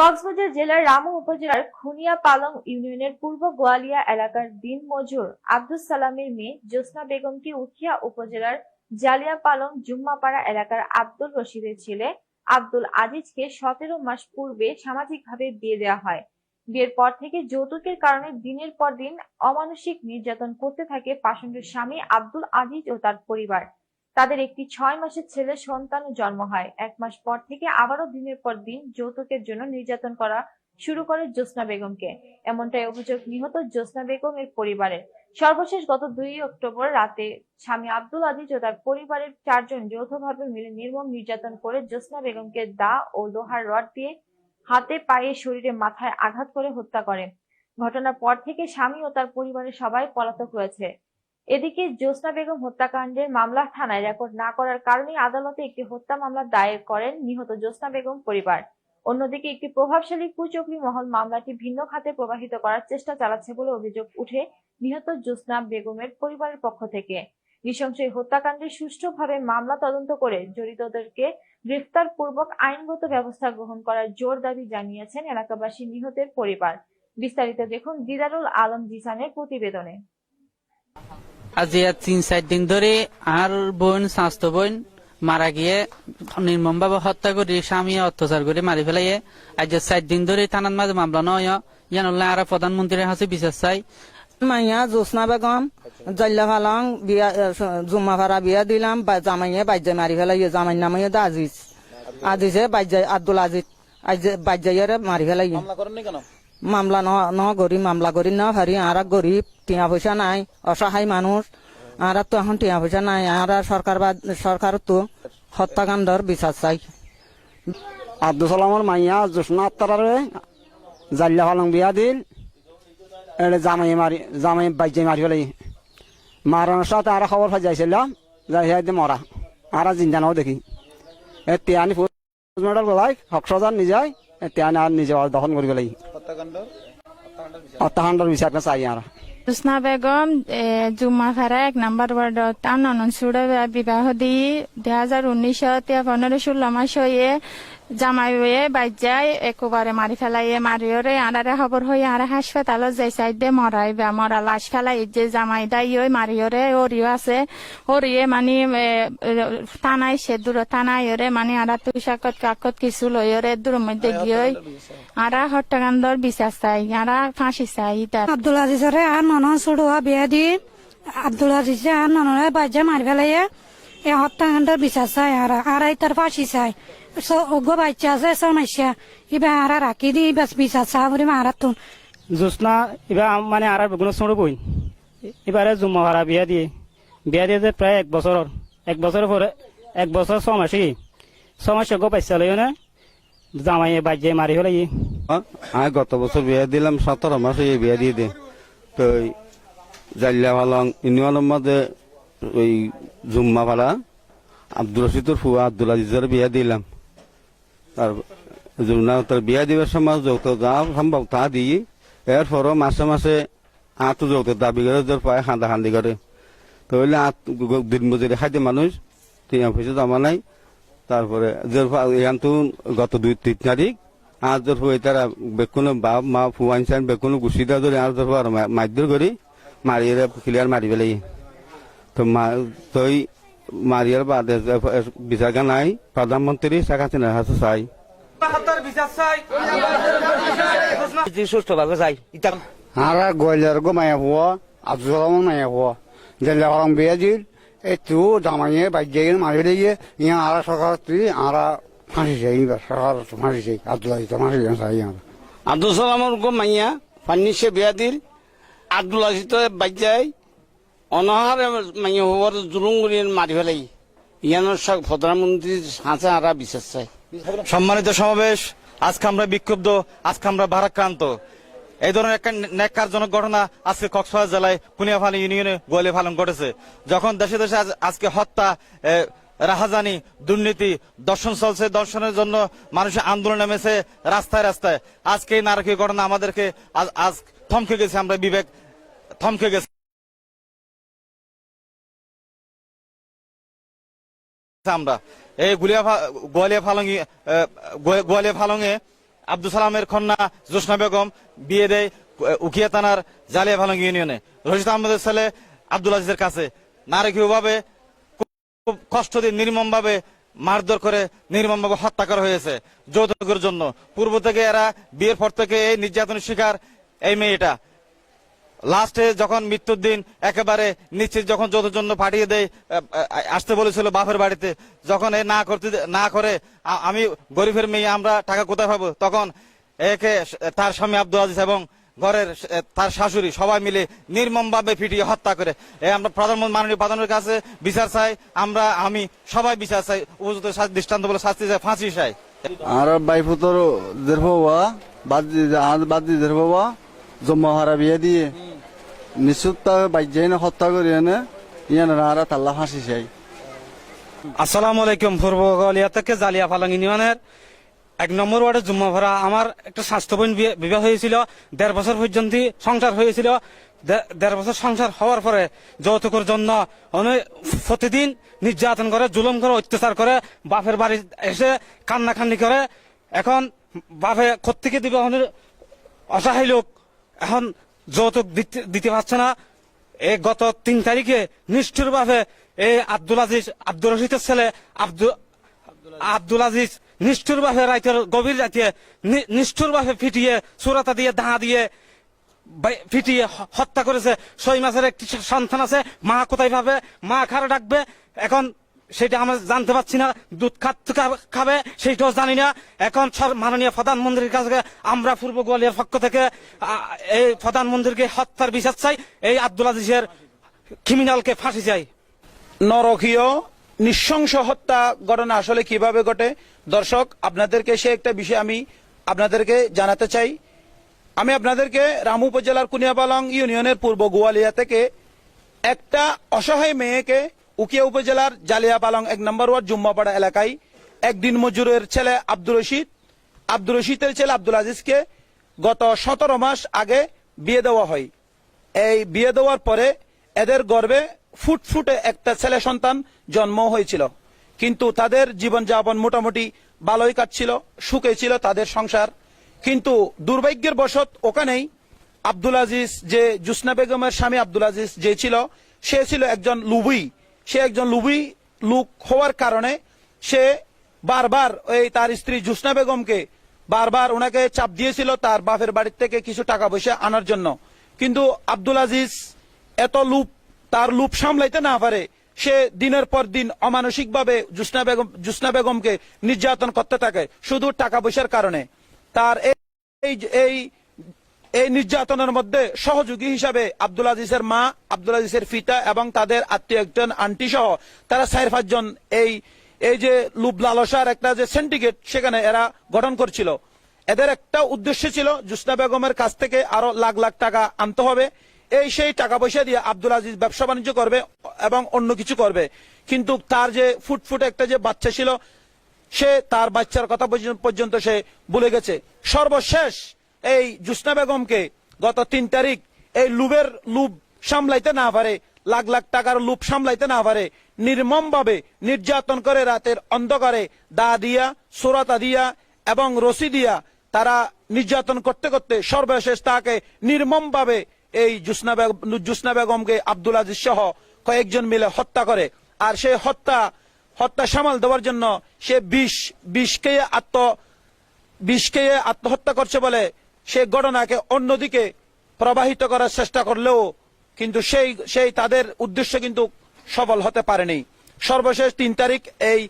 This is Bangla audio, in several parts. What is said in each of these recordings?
কক্সবাজার জেলার রামু উপজেলার খুনিয়া পালং ইউনিয়নের পূর্ব গোয়ালিয়া এলাকার দিন মজুর আব্দুল সালামের মেয়ে জ্যোৎস্না বেগমকে উখিয়া উপজেলার জালিয়া পালং জুম্মাপাড়া এলাকার আব্দুল রশিদের ছেলে আব্দুল আজিজকে সতেরো মাস পূর্বে সামাজিকভাবে বিয়ে দেওয়া হয়। বিয়ের পর থেকে যৌতুকের কারণে দিনের পর দিন অমানসিক নির্যাতন করতে থাকে পাষণ্ডের স্বামী আব্দুল আজিজ ও তার পরিবার। তাদের একটি ছয় মাসের ছেলে সন্তান জন্ম হয়। এক মাস পর থেকে আবারও দিনের পর দিন যৌতুকের জন্য নির্যাতন করা শুরু করে জ্যোৎস্না বেগমকে। এমনটাই অভিযোগ নিহত জ্যোৎস্না বেগম এর পরিবারের। সর্বশেষ গত দুই অক্টোবর রাতে স্বামী আব্দুল আজিজ ও তার পরিবারের চারজন যৌথভাবে মিলে নির্মম নির্যাতন করে জ্যোৎস্না বেগমকে দা ও লোহার রড দিয়ে হাতে পায়ে শরীরে মাথায় আঘাত করে হত্যা করে। ঘটনার পর থেকে স্বামী ও তার পরিবারের সবাই পলাতক রয়েছে। এদিকে জ্যোৎস্না বেগম হত্যাকাণ্ডের মামলা থানায় রেকর্ড না করার কারণে আদালতে একটি হত্যা মামলা দায়ের করেন নিহত জ্যোৎস্না বেগম পরিবার। অন্যদিকে একটি প্রভাবশালী কুচক্রী মহল মামলাটি ভিন্ন খাতে প্রবাহিত করার চেষ্টা চালাচ্ছে বলে অভিযোগ উঠে নিহত জ্যোৎস্না বেগমের পরিবারের পক্ষ থেকে। নৃশংস এই হত্যাকাণ্ডের সুষ্ঠুভাবে মামলা তদন্ত করে জড়িতদেরকে গ্রেফতার পূর্বক আইনগত ব্যবস্থা গ্রহণ করার জোর দাবি জানিয়েছেন এলাকাবাসী নিহতের পরিবার। বিস্তারিত দেখুন দিদারুল আলম জিসানের প্রতিবেদনে। আজ তিন চার দিন ধরে আর বোন স্বাস্থ্য বোন মারা গিয়ে নির্মম ভাবে হত্যা করে স্বামী অত্যাচার করে মারি ফেলাইয়ে। আজ চার দিন ধরে থানার মাঝে মামলা নয়। ইয়ান আর প্রধানমন্ত্রীর কাছে বিচার চাই। মাইয়া জোসনা বেগম জল্লা ফালং বিয়া জুম্মা ফারা বিয়া দিলাম বা- জামাইয়ে বাইজে মারি ফেলাই জামাই নামাইয়ে দা আজিজ। আজিজে বাইজে আব্দুল আজিজ বাইজাইয়ারে মারি ফেলাই মামলা ন ন গরিব মামলা করি না হারি আর গরিব টিয়া পয়সা নাই, অসহায় মানুষ আর তো এখন টিয়া পয়সা নাই আর সরকার বা সরকার তো হত্যাকাণ্ডর বিচার চাই। আব্দুল সালামর মাইয়া জোসনা আত্মারে জাল্লা ফালং বিয়া দিল এড়ে জামাই মারি জামাই বাইজে মারি ফেলাই মারানোর সাথে আর খবর পাই যাইছিলাম যাই যাই মরা আর জিন্দা নাও দেখি। এ তিয়ানি মেডাল গলাই হকসজার নিজে এ তিয়ানি আর নিজে দখল করি ফেলাই হত্যাকাণ্ডর বিচার। চাই আর। জোসনা বেগম জুম্মা জুম্মাখারা এক নাম্বার ওয়ার্ডত তার ননন বিবাহ দি দুই হাজার উনিশ পনেরো ষোলো মাস হয়ে জামাই হয়ে বাজ্যাই একেবারে মারি ফেলাইয়ে মারিওরে আনারে খবর হয়ে আর হাসপাতালত যাই সাইডে মরাই বা মরা লাশ ফেলাই যে জামাই দাই ওই মারিওরে ওরিও আছে। ওরিয়ে মানে থানায় সে দূর থানায় ওরে মানে আরা তুষাকত কাকত কিছু লই ওরে দূর মধ্যে গিয়ে আরা হট্টাকান্দর বিচার চাই আরা ফাঁসি চাই তার। আব্দুল আজিজরে আর নন ছুড়ুয়া বিয়া দি। আব্দুল আজিজে আর ননরে বাজ্যা মারি ফেলাইয়ে এ হত্যাকাণ্ডের বিচার চাই আর এই তার ফাঁসি চাই। গো বাচ্চা আছে সমস্যা ইবা আর রাখি দি বাস বিচার চা বলে মারাত তুন জোসনা এবার মানে আর বেগুনের সঙ্গে বই এবারে জুম্মা ভাড়া বিয়া দিয়ে বিয়া দিয়ে যে প্রায় এক বছর এক বছর পরে এক বছর ছ মাসে ছ মাসে গো পাইছা লই না জামাই বাজ্যে মারি হলে আমি গত বছর বিয়া দিলাম সতেরো মাস এই বিয়া দিয়ে দে তো জাল্লা ভালং ইউনিয়নের মধ্যে ওই জুম্মা পাড়া আব্দুল রশিদুর ফুয়া আব্দুল আজিজের বিয়া দিলাম জুমনা তার বিয়া দিবার সময় যৌত যা সম্ভব তা দিই। এরপরও মাসে মাসে আতো যৌত দাবি করে জোর পায় খান্দা খান্দি করে। তো হইলে আত দিন মজুরি খাইতে মানুষ টিয়া পয়সা জমা নাই। তারপরে জোর এখান তো গত দুই তিন তারিখ, আর জোর হয়ে তারা বেকুনো বাপ, মা ফুয়ান চান বেকুনো গুছি দেওয়া ধরে আর জোর আর মারধর করি, মারিয়ে ক্লিয়ার মারি পেলাই তো মা তই মারিয়ার বাদে বিচার নাই। প্রধানমন্ত্রী শেখ হাসিনার হাতে চাই। চাই। ইতা আর গয়লার গো মায়া হওয়া আব্দুল মায়া হওয়া জাল্লা ভালং বিয়া দিল এই তু জামাইয়ে বাজ্যে মারি দিয়ে ইয়া আর সরকার তুই আর ফাঁসি চাই সরকার ফাঁসি চাই আব্দুল আজিজ ফাঁসি চাই আর আব্দুল সালামর গো মাইয়া ফান্নিসে বিয়া দিল। আব্দুল আজিজ বাজ্যাই অনাহারে মাইয়া হওয়ার জুলুঙ্গুরির মারি ফেলাই ইয়ানোর সব প্রধানমন্ত্রীর হাতে আরা বিশ্বাস চাই। সম্মানিত সমাবেশ, আজকে আমরা বিক্ষুব্ধ, আজকে আমরা ভারাক্রান্ত। এই ধরনের একটা ন্যাক্কারজনক ঘটনা আজকে কক্সবাজার জেলায় কুনিয়াফালি ইউনিয়নে গোয়ালে ফালন ঘটেছে। যখন দেশে দেশে আজ- আজকে হত্যা রাহাজানি, দুর্নীতি, দর্শন চলছে, দর্শনের জন্য মানুষের আন্দোলন নেমেছে রাস্তায় রাস্তায়। আজকে এই নারকীয় ঘটনা আমাদেরকে আজ আজ থমকে গেছে, আমরা বিবেক থমকে গেছে। আমরা। এই গুলিয়া গোয়ালিয়া ফালঙ্গি গোয়ালিয়া ফালঙ্গে আব্দুল সালামের কন্যা জোসনা বেগম বিয়ে দেয় উকিয়া থানার জালিয়া ভালং ইউনিয়নে। রশিদ আহমেদের ছেলে আব্দুল আজিজের কাছে। নারকীয়ভাবে খুব কষ্ট দিয়ে নির্মম ভাবে মারধর করে নির্মম ভাবে হত্যা করা হয়েছে যৌতুকের জন্য। পূর্ব থেকে এরা বিয়ের পর থেকে এই নির্যাতনের শিকার এই মেয়েটা। লাস্টে যখন মৃত্যুর দিন একেবারে নিশ্চিত যখন যৌথের জন্য পাঠিয়ে দেয় আসতে বলেছিল বাপের বাড়িতে, যখন এ না করতে না করে আমি গরিবের মেয়ে, আমরা টাকা কোথায় পাবো? তখন একে তার স্বামী আব্দুল আজিজ এবং ঘরের তার শাশুড়ি সবাই মিলে নির্মম ভাবে পিটিয়ে হত্যা করে। আমরা প্রধানমন্ত্রী, মাননীয় প্রধানের কাছে বিচার চাই, আমরা, আমি সবাই বিচার চাই। উপযুক্ত দৃষ্টান্ত বলে শাস্তি চাই, ফাঁসি চাই। আর দের বাবা, বাদ বাদ জম্মা হারা বিয়ে দিয়ে। নিশ্চিত বাইজাই না হত্যা করি এনে ইয়ান আর তাল্লা ফাঁসি চাই। আসসালামু আলাইকুম পূর্ব গলিয়া থেকে জালিয়া পালাং ইউনিয়নের এক নম্বর ওয়ার্ডে জুম্মা ভরা আমার একটা স্বাস্থ্যবান বিবাহ হয়েছিল দেড় বছর পর্যন্ত সংসার হয়েছিল দেড় বছর সংসার হওয়ার পরে যৌতুকের জন্য প্রতিদিন নির্যাতন করে জুলুম করে অত্যাচার করে বাপের বাড়ি এসে কান্নাকান্নি করে এখন বাপে কোথেকে দিবে অসহায় লোক, এখন যৌতুক দিতে- পারছে না। এই গত তিন তারিখে নিষ্ঠুর ভাবে এই আব্দুল আজিজ আব্দুল রশিদের ছেলে আব্দুল আব্দুল আজিজ নিষ্ঠুর ভাবে রাইতের গভীর রাতে নিষ্ঠুর ভাবে ফিটিয়ে, সুরাতা দিয়ে দাঁ দিয়ে ফিটিয়ে হত্যা করেছে। ছয় মাসের একটি সন্তান আছে। মা কোথায় পাবে? মা খারে ডাকবে? এখন সেটা আমরা জানতে পারছি না, দুধ খাত- খা- খাবে, সেইটাও জানি না। এখন সর- মাননীয় প্রধানমন্ত্রীর কাছে আমরা পূর্ব গোয়ালিয়ার পক্ষ থেকে এই প্রধানমন্ত্রীকে হত্যার বিচার চাই, এই আব্দুল আজিজের ক্রিমিনালকে ফাঁসি চাই। নরকীয়, নিঃশংস হত্যা ঘটনা আসলে কীভাবে ঘটে? দর্শক, আপনাদেরকে সে একটা বিষয় আমি আপনাদেরকে জানাতে চাই। আমি আপনাদেরকে রামু উপজেলার কুনিয়াপালং ইউনিয়নের পূর্ব গোয়ালিয়া থেকে একটা অসহায় মেয়েকে উকিয়া উপজেলার জালিয়াপালং এক নম্বর ওয়ার্ড, জুম্মাপাড়া এলাকায় একদিন মজুরের ছেলে আব্দুল রশিদ আব্দুল রশিদের ছেলে আব্দুল আজিজকে গত সতেরো মাস আগে বিয়ে দেওয়া হয়। এই বিয়ে দেওয়ার পরে এদের গর্ভে ফুটফুটে একটা ছেলে সন্তান জন্ম হয়েছিল। কিন্তু তাদের জীবনযাপন মোটামুটি ভালোই কাটছিল, সুখে ছিল তাদের সংসার। কিন্তু দুর্ভাগ্যের বশত ওখানেই আব্দুল আজিজ যে জুসনা বেগমের স্বামী আব্দুল আজিজ যে ছিল, সে ছিল একজন লুবুই। সে একজন লুবি লোক হওয়ার কারণে সে বারবার ওই তার স্ত্রী জুসনা বেগমকে বারবার ওনাকে চাপ দিয়েছিল তার বাপের বাড়ির থেকে কিছু টাকা পয়সা আনার জন্য। কিন্তু আব্দুল আজিজ এত লুপ, তার লুপ সামলাইতে না পারে, সে দিনের পর দিন অমানসিকভাবে জুসনা বেগম, জুসনা বেগমকে নির্যাতন করতে থাকে শুধু টাকা পয়সার কারণে। তার এই- এই এই নির্যাতনের মধ্যে সহযোগী হিসাবে আব্দুল আজিজের মা, আব্দুল আজিজের পিতা এবং তাদের আত্মীয় একজন আন্টি সহ তারা চার পাঁচজন এই এই যে লুব লালসার একটা যে সিন্ডিকেট সেখানে এরা গঠন করছিল। এদের একটা উদ্দেশ্য ছিল জুসনা বেগমের কাছ থেকে আরও লাখ লাখ টাকা আনতে হবে। এই সেই টাকা পয়সা দিয়ে আব্দুল আজিজ ব্যবসা বাণিজ্য করবে এবং অন্য কিছু করবে। কিন্তু তার যে ফুটফুট একটা যে বাচ্চা ছিল, সে তার বাচ্চার কথা পর্যন্ত সে ভুলে গেছে। সর্বশেষ এই জুসনা বেগমকে গত তিন তারিখ এই লুবের লুব সামলাইতে না পারে, লাখ লাখ টাকার লুপ সামলাইতে না পারে নির্মম ভাবে নির্যাতন করে রাতের অন্ধকারে দা দিয়া, সোরাতা দিয়া এবং রশি দিয়া তারা নির্যাতন করতে করতে সর্বশেষ তাকে নির্মম ভাবে এই জুসনা বেগম জুসনা বেগমকে আব্দুল আজিজ সহ কয়েকজন মিলে হত্যা করে। আর সেই হত্যা হত্যা সামাল দেওয়ার জন্য সে বিষ, বিষকে আত্ম, বিষকে আত্মহত্যা করছে বলে সে ঘটনাকে অন্যদিকে প্রবাহিত করার চেষ্টা করলেও কিন্তু সেই সেই তাদের উদ্দেশ্য কিন্তু সফল হতে পারেনি। সর্বশেষ তিন তারিখ এই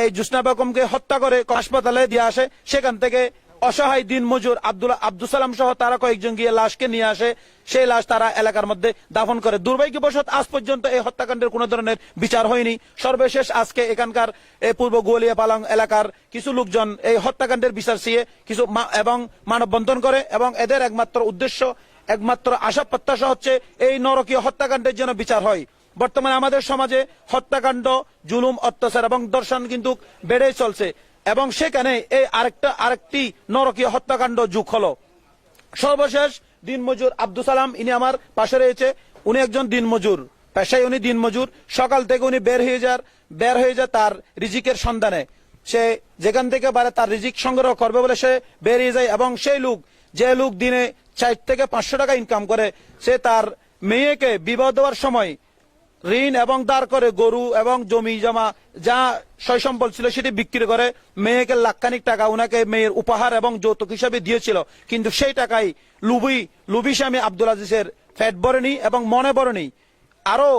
এই জুসনা বেগমকে হত্যা করে হাসপাতালে দিয়ে আসে। সেখান থেকে অসহায় দিন মজুর আব্দুল আব্দুল সালাম সহ তারা কয়েকজন গিয়ে লাশকে নিয়ে আসে। সেই লাশ তারা এলাকার মধ্যে দাফন করে। দুর্ভাগ্যবশত আজ পর্যন্ত এই হত্যাকাণ্ডের কোন ধরনের বিচার হয়নি। সর্বশেষ আজকে এখানকার পূর্ব গোয়ালিয়া পালং এলাকার কিছু লোকজন এই হত্যাকাণ্ডের বিচার চেয়ে কিছু এবং মানববন্ধন করে এবং এদের একমাত্র উদ্দেশ্য, একমাত্র আশা প্রত্যাশা হচ্ছে এই নরকীয় হত্যাকাণ্ডের জন্য বিচার হয়। বর্তমানে আমাদের সমাজে হত্যাকাণ্ড, জুলুম, অত্যাচার এবং দর্শন কিন্তু বেড়েই চলছে। এবং সেখানে এই আরেকটা, আরেকটি নরকীয় হত্যাকাণ্ড যুগ হলো। সর্বশেষ দিনমজুর আব্দুল সালাম, ইনি আমার পাশে রয়েছে। উনি একজন দিনমজুর, পেশায় উনি দিনমজুর। সকাল থেকে উনি বের হয়ে যার, বের হয়ে যায় তার রিজিকের সন্ধানে। সে যেখান থেকে পারে তার রিজিক সংগ্রহ করবে বলে সে বেরিয়ে যায় এবং সেই লোক, যে লোক দিনে চার থেকে পাঁচশো টাকা ইনকাম করে, সে তার মেয়েকে বিবাহ দেওয়ার সময় ঋণ এবং দাঁড় করে গরু এবং জমি জমা যা সয় সম্পদ ছিল সেটি বিক্রি করে মেয়েকে লাখখানিক টাকা ওনাকে মেয়ের উপহার এবং যৌতুক হিসাবে দিয়েছিল। কিন্তু সেই টাকাই লুবি লুবি স্বামী আব্দুল আজিজের ফ্যাট বরেনি এবং মনে বরেনি আরও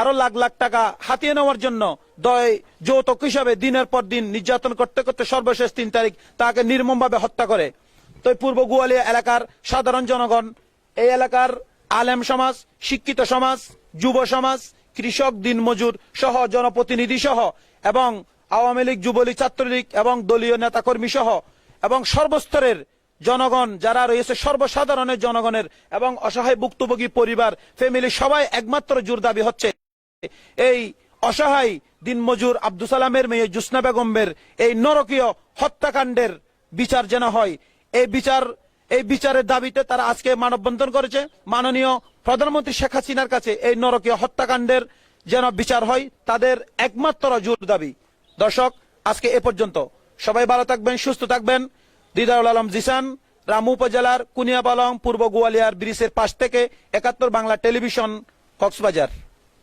আরও লাখ লাখ টাকা হাতিয়ে নেওয়ার জন্য দয় যৌতুক হিসাবে দিনের পর দিন নির্যাতন করতে করতে সর্বশেষ তিন তারিখ তাকে নির্মমভাবে হত্যা করে। তো পূর্ব গোয়ালিয়া এলাকার সাধারণ জনগণ, এই এলাকার আলেম সমাজ, শিক্ষিত সমাজ, যুব সমাজ কৃষক দিনমজুর সহ জনপ্রতিনিধি সহ এবং আওয়ামী লীগ, যুবলীগ, ছাত্রলীগ এবং দলীয় নেতাকর্মী সহ এবং সর্বস্তরের জনগণ যারা রয়েছে, সর্বসাধারণের জনগণের এবং অসহায় ভুক্তভোগী পরিবার ফ্যামিলি সবাই একমাত্র জোর দাবি হচ্ছে এই অসহায় দিনমজুর আব্দুল সালামের মেয়ে জুসনা বেগমের এই নরকীয় হত্যাকাণ্ডের বিচার যেন হয়। এই বিচার এই বিচারের দাবিতে তারা আজকে মানববন্ধন করেছে। মাননীয় প্রধানমন্ত্রী শেখ হাসিনার কাছে এই নরকীয় হত্যাকাণ্ডের যেন বিচার হয়, তাদের একমাত্র জোর দাবি। দর্শক, আজকে এ পর্যন্ত। সবাই ভালো থাকবেন, সুস্থ থাকবেন। দিদারুল আলম জিসান, রামু উপজেলার কুনিয়াপালং, পূর্ব গোয়ালিয়ার ব্রিজের পাশ থেকে একাত্তর বাংলা টেলিভিশন, কক্সবাজার।